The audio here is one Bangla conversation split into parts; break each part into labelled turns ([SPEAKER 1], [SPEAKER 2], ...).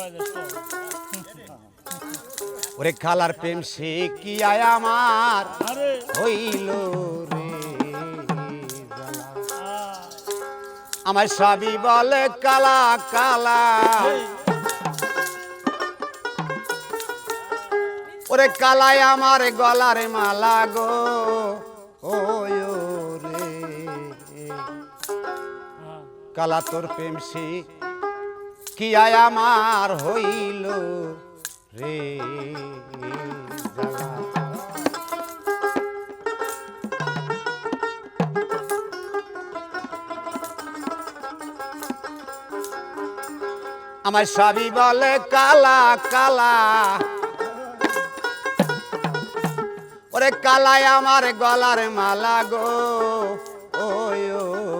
[SPEAKER 1] ওরে খালার প্রেম সে কি আয় আমার? হইল রে আমার সবই বলে কালা কালা। ওরে কালায় আমার গলার মালা গো ওয় রে। কালা তোর প্রেম সে কি আমার হইল রে আমার সবই বলে, কালা কালা। ওরে কালায় আমার গলার মালা গো ওয় রে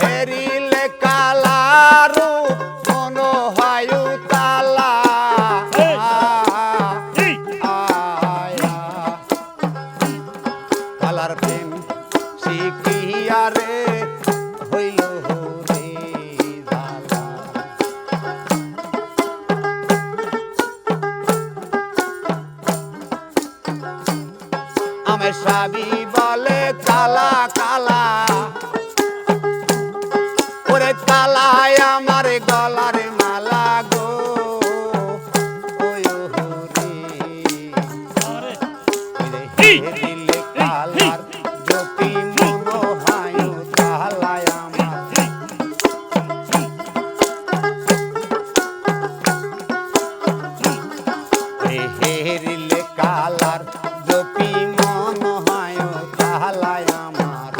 [SPEAKER 1] হেরিলে কালার জ্যোতি মন হয় তালায় আমার।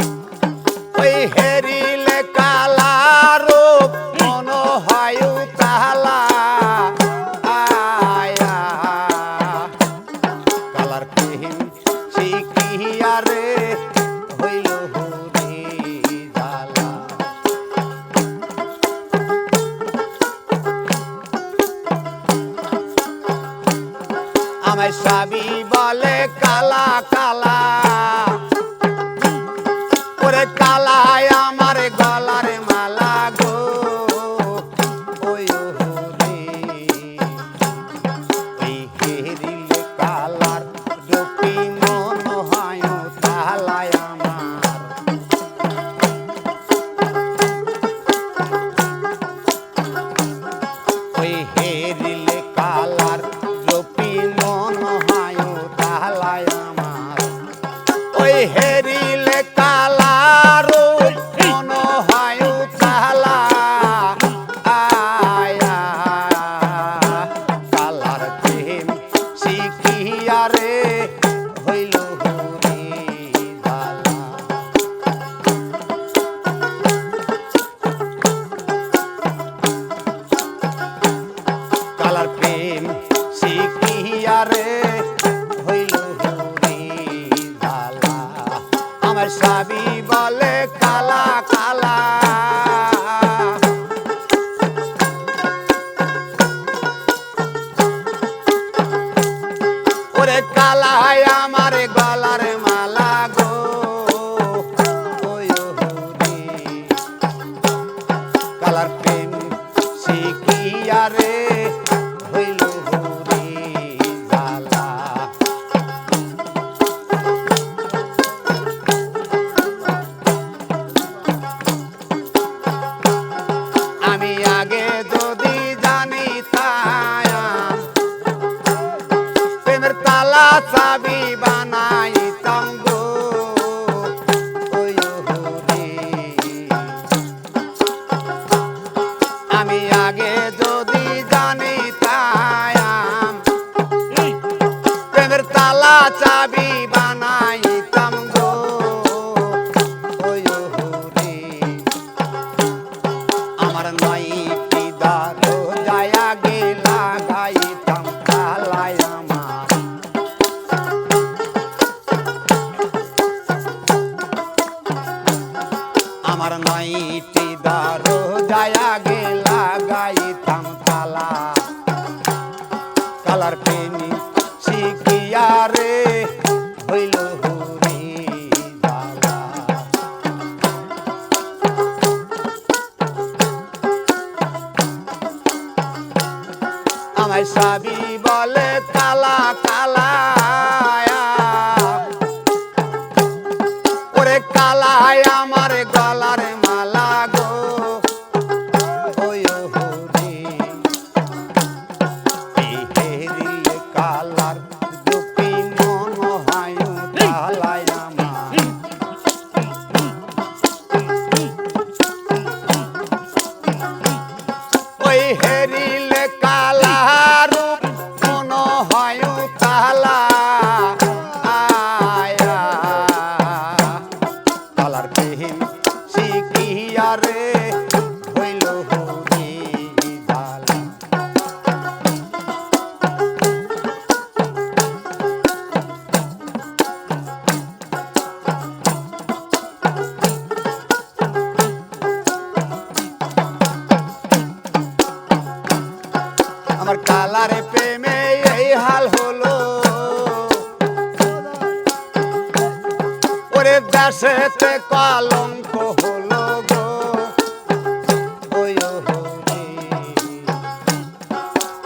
[SPEAKER 1] ওই হেরিলে কালার, মন হয় আয়া কালার প্রেম শিখিয়া রে হইল জালা আমার সাবি বলে কালা কালা। ওরে কালা আমার গলার মালা আমার নাই পিদার দয়া গেলা গাইতাম কালাই আমার। আমার নাই পিদার দয়া গেলা কালার পেনি শিখিয়া রে, হইল কালা কালা কালার পেহিন শিখিয়া রে আমার কালারে দেশেতে কলঙ্ক হলো গো।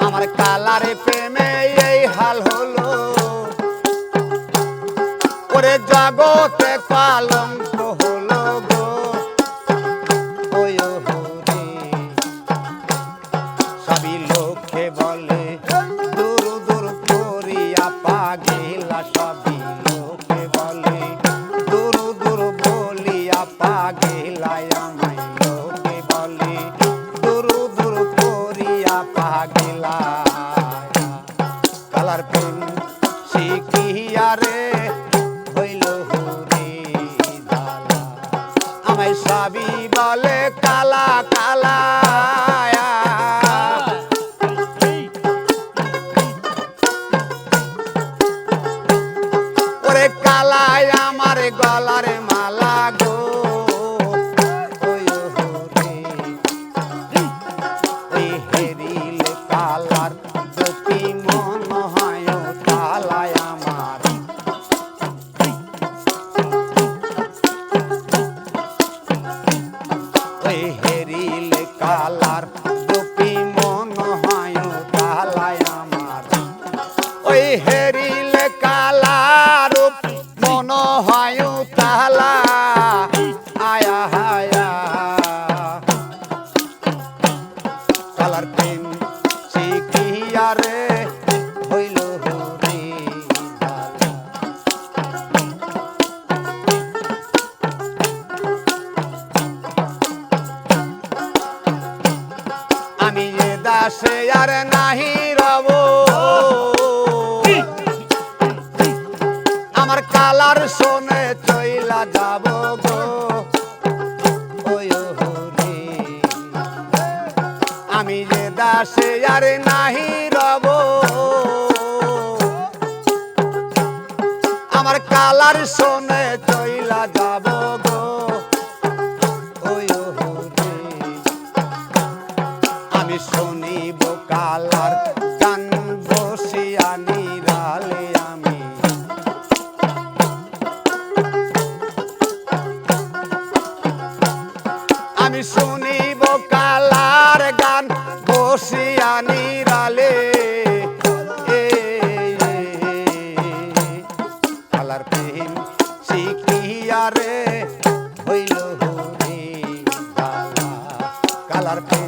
[SPEAKER 1] আমার কালারে প্রেমে এই হাল হলো। ওরে জগতে কলঙ্ক শিখিয়া রে হইল আমায় সাবি বলে কালা কালা ওরে কালায় আমার গলার মালা গো। ওই হেরিলে কালার, দুটি মন হয় কালায় আমার। ওই হেরিলে কালার, মন হয় তালা আয়া হায়া কালার প্রেম, শিখিয়া রে। দাসে আর নাহি রব। আমার কালার শোনে চইলা যাব আমি যে দাসে আর নাহি রব। আমার কালার শোনে চইলা যাব কালার